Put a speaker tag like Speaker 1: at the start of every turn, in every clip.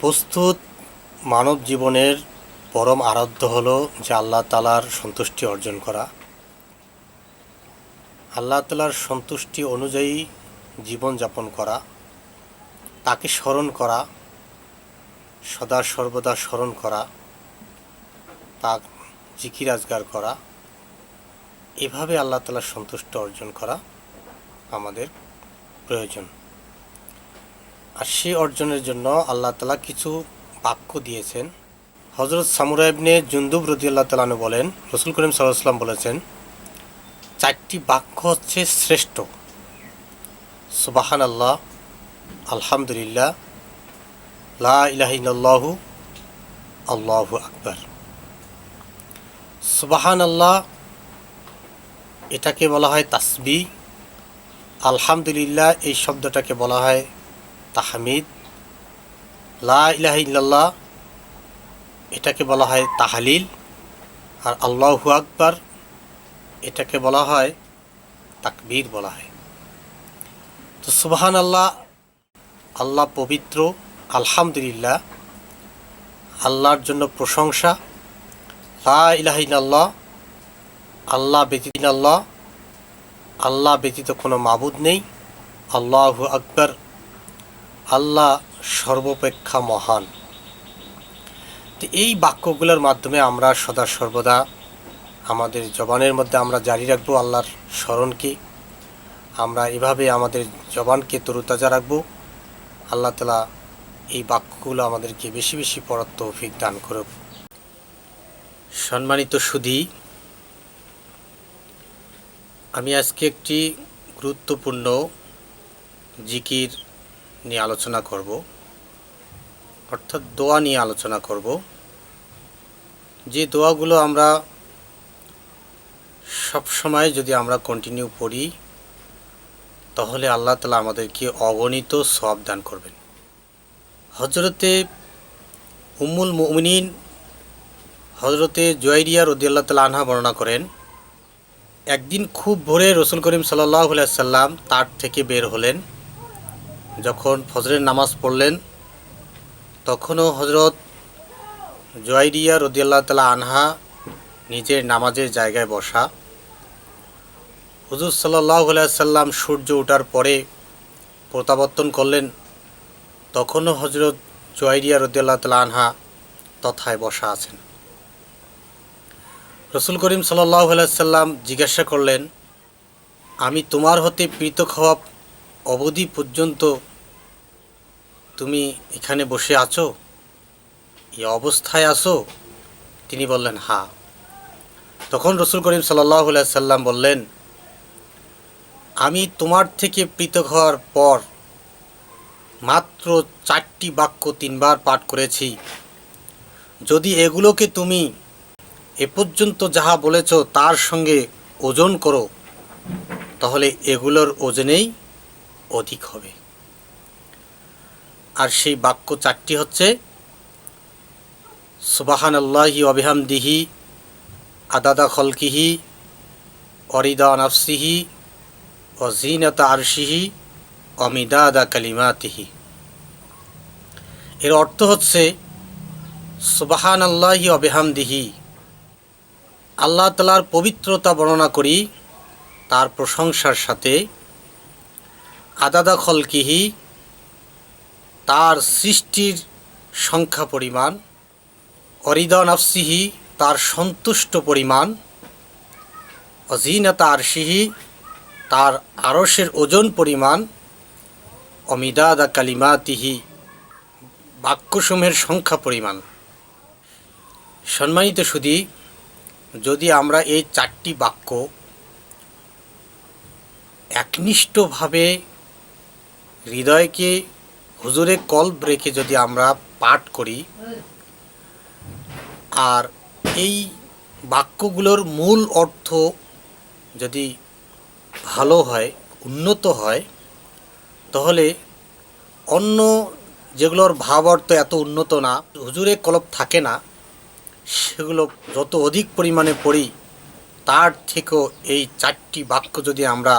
Speaker 1: প্রস্তুত মানব জীবনের পরম আরাধ্য হলো যে আল্লাহ তালার সন্তুষ্টি অর্জন করা। আল্লাহ তালার সন্তুষ্টি অনুযায়ী জীবনযাপন করা, তাকে স্মরণ করা, সদা সর্বদা স্মরণ করা তা জিকির আজগার করা, এভাবে আল্লাহ তালার সন্তুষ্ট অর্জন করা আমাদের প্রয়োজন। আর সে অর্জনের জন্য আল্লাহ তালা কিছু বাক্য দিয়েছেন। হজরত সামুরাইবনে জুন্দুব রদি আল্লাহ তালানু বলেন, রসুল করিম সাল্লাম বলেছেন, চারটি বাক্য হচ্ছে শ্রেষ্ঠ। সুবাহান আল্লাহ আলহামদুলিল্লাহ, লা ইলাহিনাল্লাহু আল্লাহু আকবার। সুবাহান আল্লাহ এটাকে বলা হয় তাসবি, আলহামদুলিল্লাহ, এই শব্দটাকে বলা হয় তাহমিদ। লা এটাকে বলা হয় তাহালিল। আর আল্লাহু আকবার, এটাকে বলা হয় তাকবীর বলা হয়। তো সুবহান আল্লাহ আল্লাহ পবিত্র, আলহামদুলিল্লাহ, আল্লাহর জন্য প্রশংসা। লা ইলাহা ইল্লাল্লাহ, আল্লাহ ব্যতীত আল্লাহ আল্লাহ ব্যতীত কোনো মাবুদ নেই। আল্লাহু আকবার আল্লাহ সর্বপেক্ষা মহান। তো এই বাক্যগুলোর মাধ্যমে আমরা সদা সর্বদা আমাদের জবানের মধ্যে আমরা জারি রাখব আল্লাহর স্মরণকে। আমরা এভাবে আমাদের জবানকে তরুতাজা রাখব। আল্লাহ তালা এই বাক্যগুলো আমাদেরকে বেশি বেশি পড়ার তৌফিক দান করুক। সম্মানিত সুধী, আমি আজকে একটি গুরুত্বপূর্ণ জিকির নিয়ে আলোচনা করব, অর্থাৎ দোয়া নিয়ে আলোচনা করব। যে দোয়াগুলো আমরা সব সময় যদি আমরা কন্টিনিউ পড়ি, তাহলে আল্লাহ তালা আমাদেরকে অগণিত সব দান করবেন। হজরতে উম্মুল মুমিনিন হজরতে জয়রিয়া রদিয়াল্লাহ তালা আনহা বর্ণনা করেন, একদিন খুব ভোরে রসুল করিম সাল্লাহ সাল্লাম তার থেকে বের হলেন। যখন ফজরের নামাজ পড়লেন, তখনও হজরত জয়রিয়া রদিয়াল্লাহ তালা আনহা নিজের নামাজের জায়গায় বসা। হুজুর সাল্লাহ সাল্লাম সূর্য ওঠার পরে প্রত্যাবর্তন করলেন, তখনও হজরত জয়রিয়া রদিয়াল্লাহ তালা আনহা তথায় বসা আছেন। রসুল করিম সাল্লাহ সাল্লাম জিজ্ঞাসা করলেন, আমি তোমার হতে পৃথক হওয়া অবধি পর্যন্ত তুমি এখানে বসে আছো? এই অবস্থায় আছো? তিনি বললেন, হা। তখন রসুল করিম সাল্লাহ সাল্লাম বললেন, আমি তোমার থেকে পৃথক হওয়ার পর মাত্র চারটি বাক্য তিনবার পাঠ করেছি। যদি এগুলোকে তুমি এ পর্যন্ত যাহা বলেছ তার সঙ্গে ওজন করো, তাহলে এগুলোর ওজনেই অধিক হবে। আর সেই বাক্য চারটি হচ্ছে সুবাহান আল্লাহি অবিহামদিহি আদাদা খলকিহি, অরিদা নাফসিহি অজিনতা আরশিহি অমিদাদা কালিমাতিহি। এর অর্থ হচ্ছে সুবাহান আল্লাহি অবিহামদিহি আল্লাহ তালার পবিত্রতা বর্ণনা করি, তার প্রশংসার সাথে, আদাদা খলকিহি তার সৃষ্টির সংখ্যা পরিমাণ, অরিদা নাফসিহি তার সন্তুষ্ট পরিমাণ অজিনতা আরশিহি তার আরসের ওজন পরিমাণ, অমিদাদা কালিমাতিহি বাক্যসমূহের সংখ্যা পরিমাণ। সম্মানিত সুদী যদি আমরা এই চারটি বাক্য একনিষ্ঠভাবে হৃদয়কে হুজুরে কল ব্রেকে যদি আমরা পাঠ করি, আর এই বাক্যগুলোর মূল অর্থ যদি ভালো হয়, উন্নত হয়, তাহলে অন্য যেগুলোর ভাব অর্থ এত উন্নত না, হুজুরে কলপ থাকে না, সেগুলো যত অধিক পরিমাণে পড়ি, তার থেকেও এই চারটি বাক্য যদি আমরা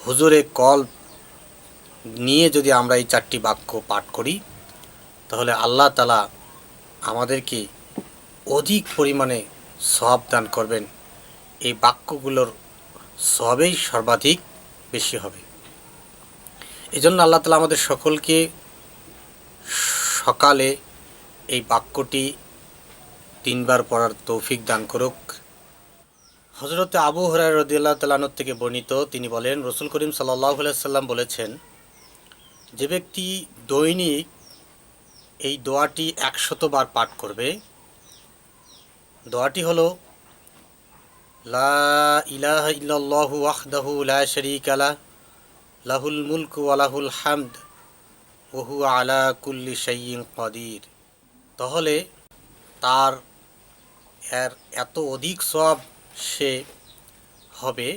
Speaker 1: হুজুরে কল নিয়ে যদি আমরা এই চারটি বাক্য পাঠ করি, তাহলে আল্লাহ তালা আমাদেরকে অধিক পরিমাণে সব দান করবেন। এই বাক্যগুলোর সবেই সর্বাধিক বেশি হবে। এই জন্য আল্লাহ তালা আমাদের সকলকে সকালে এই বাক্যটি তিনবার পড়ার তৌফিক দান করুক। হজরতে আবু হরাই রদিয়াল্লাহ তালানোর থেকে বর্ণিত তিনি বলেন, রসুল করিম সাল্লাহ সাল্লাম বলেছেন যে ব্যক্তি দৈনিক এই দোয়াটি একশতবার পাঠ করবে, দোয়াটি হলো, লা ইলাহা ইল্লাল্লাহু ওয়াহদাহু লা শারীকা লা, লাহুল মুলকু ওয়া হামদ, ওয়া হুয়া আলা কুল্লি শাইইন কাদির। তাহলে তার, এর এত অধিক সব সে হবে,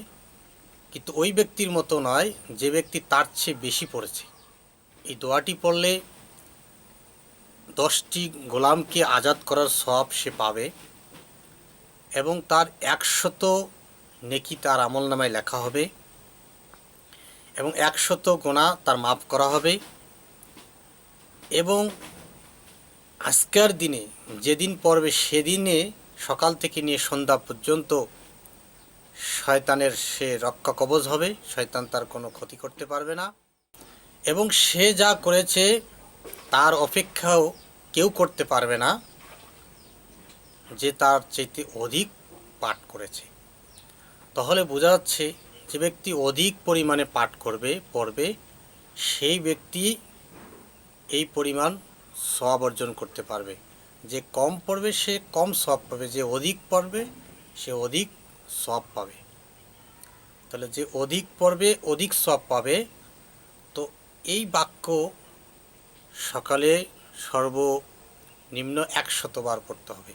Speaker 1: কিন্তু ওই ব্যক্তির মতো নয় যে ব্যক্তি তার চেয়ে বেশি পড়েছে। এই দোয়াটি পড়লে দশটি গোলামকে আজাদ করার সব সে পাবে এবং তার একশত নেকি তার আমল নামায় লেখা হবে এবং একশত গোনা তার মাফ করা হবে এবং আজকের দিনে যেদিন পড়বে সেদিনে সকাল থেকে নিয়ে সন্ধ্যা পর্যন্ত শয়তানের সে রক্ষা কবজ হবে, শয়তান তার কোনো ক্ষতি করতে পারবে না। এবং সে যা করেছে, তার অপেক্ষাও কেউ করতে পারবে না যে তার চাইতে অধিক পাঠ করেছে। তাহলে বোঝা যাচ্ছে, যে ব্যক্তি অধিক পরিমাণে পাঠ করবে, পড়বে, সেই ব্যক্তি এই পরিমাণ সব অর্জন করতে পারবে। যে কম পড়বে, সে কম সব পাবে। যে অধিক পড়বে, সে অধিক সব পাবে। তাহলে যে অধিক পড়বে, অধিক সব পাবে এই বাক্য সকালে সর্ব সর্বনিম্ন একশতবার পড়তে হবে।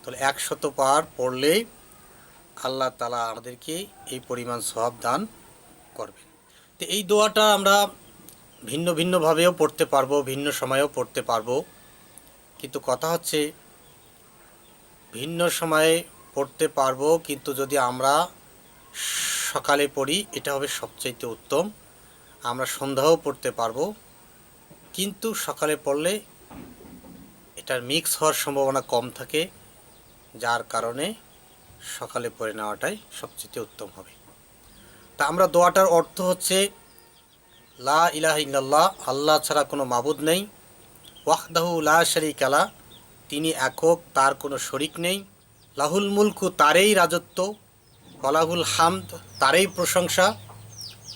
Speaker 1: তাহলে একশত বার পড়লেই আল্লাহ তালা আমাদেরকে এই পরিমাণ সব দান করবেন। তো এই দোয়াটা আমরা ভিন্ন ভিন্নভাবেও পড়তে পারব, ভিন্ন সময়েও পড়তে পারব। কিন্তু কথা হচ্ছে, ভিন্ন সময়ে পড়তে পারব, কিন্তু যদি আমরা সকালে পড়ি, এটা হবে সবচাইতে উত্তম। আমরা সন্ধ্যাও পড়তে পারব, কিন্তু সকালে পড়লে এটার মিক্স হওয়ার সম্ভাবনা কম থাকে, যার কারণে সকালে পড়ে নেওয়াটাই সবচেয়ে উত্তম হবে। তা আমরা দোয়াটার অর্থ হচ্ছে, লা ইলাহ ইল্লাল্লাহ, আল্লাহ ছাড়া কোনো মাবুদ নেই, ওয়াহদাহু লা শরিক আলা তিনি একক তার কোনো শরিক নেই, লাহুল মুলকু তারেই রাজত্ব, ওয়ালাহুল হামদ তারেই প্রশংসা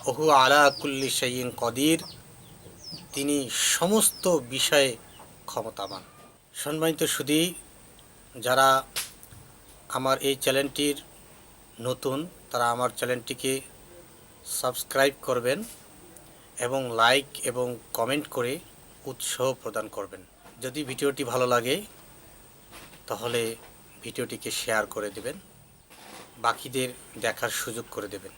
Speaker 1: ওহু আলা কুল্লি শাইইন কদির। তিনি সমস্ত বিষয়ে ক্ষমতাবান। সম্মানিত সুদী যারা আমার এই চ্যানেলটির নতুন, তারা আমার চ্যানেলটিকে সাবস্ক্রাইব করবেন এবং লাইক এবং কমেন্ট করে উৎসাহ প্রদান করবেন। যদি ভিডিওটি ভালো লাগে, তাহলে ভিডিওটিকে শেয়ার করে দেবেন। বাকিদের দেখার সুযোগ করে দেবেন।